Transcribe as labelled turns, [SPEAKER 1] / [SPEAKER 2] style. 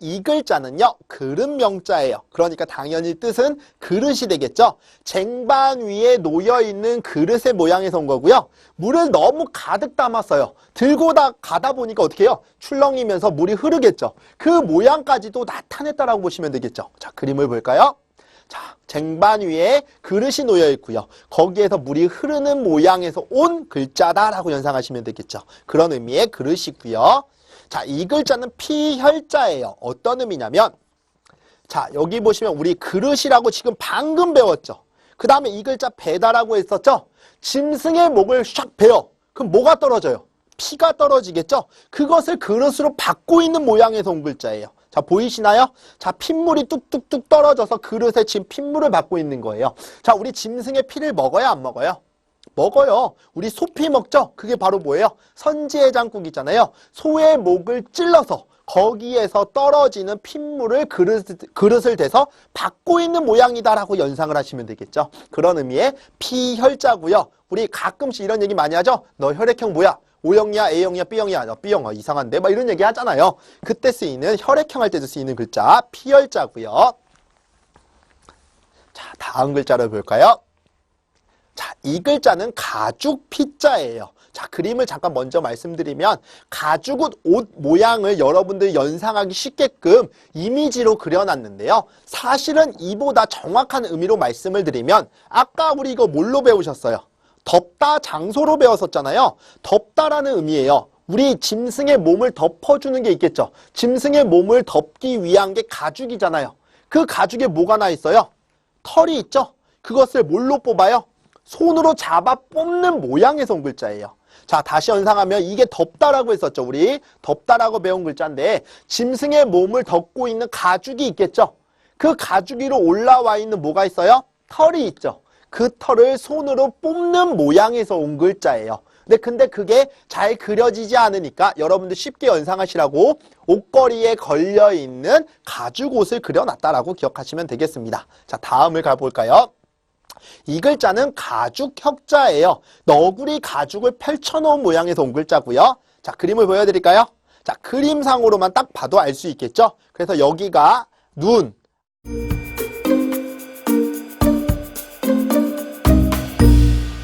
[SPEAKER 1] 이 글자는요, 그릇 명자예요. 그러니까 당연히 뜻은 그릇이 되겠죠. 쟁반 위에 놓여있는 그릇의 모양에서 온 거고요. 물을 너무 가득 담았어요. 들고 다 가다 보니까 어떻게 해요? 출렁이면서 물이 흐르겠죠. 그 모양까지도 나타냈다라고 보시면 되겠죠. 자, 그림을 볼까요? 자, 쟁반 위에 그릇이 놓여 있고요. 거기에서 물이 흐르는 모양에서 온 글자다라고 연상하시면 되겠죠. 그런 의미의 그릇이고요. 자, 이 글자는 피혈자예요. 어떤 의미냐면 자, 여기 보시면 우리 그릇이라고 지금 방금 배웠죠. 그 다음에 이 글자 배다라고 했었죠. 짐승의 목을 샥 베어. 그럼 뭐가 떨어져요? 피가 떨어지겠죠? 그것을 그릇으로 받고 있는 모양에서 온 글자예요. 자, 보이시나요? 자, 핏물이 뚝뚝뚝 떨어져서 그릇에 지금 핏물을 받고 있는 거예요. 자, 우리 짐승의 피를 먹어요, 안 먹어요? 먹어요. 우리 소피 먹죠? 그게 바로 뭐예요? 선지해장국이잖아요. 소의 목을 찔러서 거기에서 떨어지는 핏물을 그릇, 그릇을 대서 받고 있는 모양이다라고 연상을 하시면 되겠죠. 그런 의미의 피혈자고요. 우리 가끔씩 이런 얘기 많이 하죠. 너 혈액형 뭐야? O형이야, A형이야, B형이야, 너 B형, 이상한데? 막 이런 얘기 하잖아요. 그때 쓰이는 혈액형 할 때도 쓰이는 글자, 피혈자고요. 자, 다음 글자를 볼까요? 자, 이 글자는 가죽 피자예요. 자, 그림을 잠깐 먼저 말씀드리면 가죽은 옷 모양을 여러분들 연상하기 쉽게끔 이미지로 그려놨는데요. 사실은 이보다 정확한 의미로 말씀을 드리면 아까 우리 이거 뭘로 배우셨어요? 덮다 장소로 배웠었잖아요. 덮다라는 의미예요. 우리 짐승의 몸을 덮어주는 게 있겠죠. 짐승의 몸을 덮기 위한 게 가죽이잖아요. 그 가죽에 뭐가 나 있어요? 털이 있죠. 그것을 뭘로 뽑아요? 손으로 잡아 뽑는 모양에서 온 글자예요. 자, 다시 연상하면 이게 덮다라고 했었죠. 우리 덮다라고 배운 글자인데 짐승의 몸을 덮고 있는 가죽이 있겠죠. 그 가죽 위로 올라와 있는 뭐가 있어요? 털이 있죠. 그 털을 손으로 뽑는 모양에서 온 글자예요. 근데 근데 그게 잘 그려지지 않으니까 여러분들 쉽게 연상하시라고 옷걸이에 걸려 있는 가죽 옷을 그려놨다라고 기억하시면 되겠습니다. 자, 다음을 가볼까요? 이 글자는 가죽 혁자예요. 너구리 가죽을 펼쳐놓은 모양에서 온 글자고요. 자, 그림을 보여드릴까요? 자, 그림상으로만 딱 봐도 알 수 있겠죠? 그래서 여기가 눈,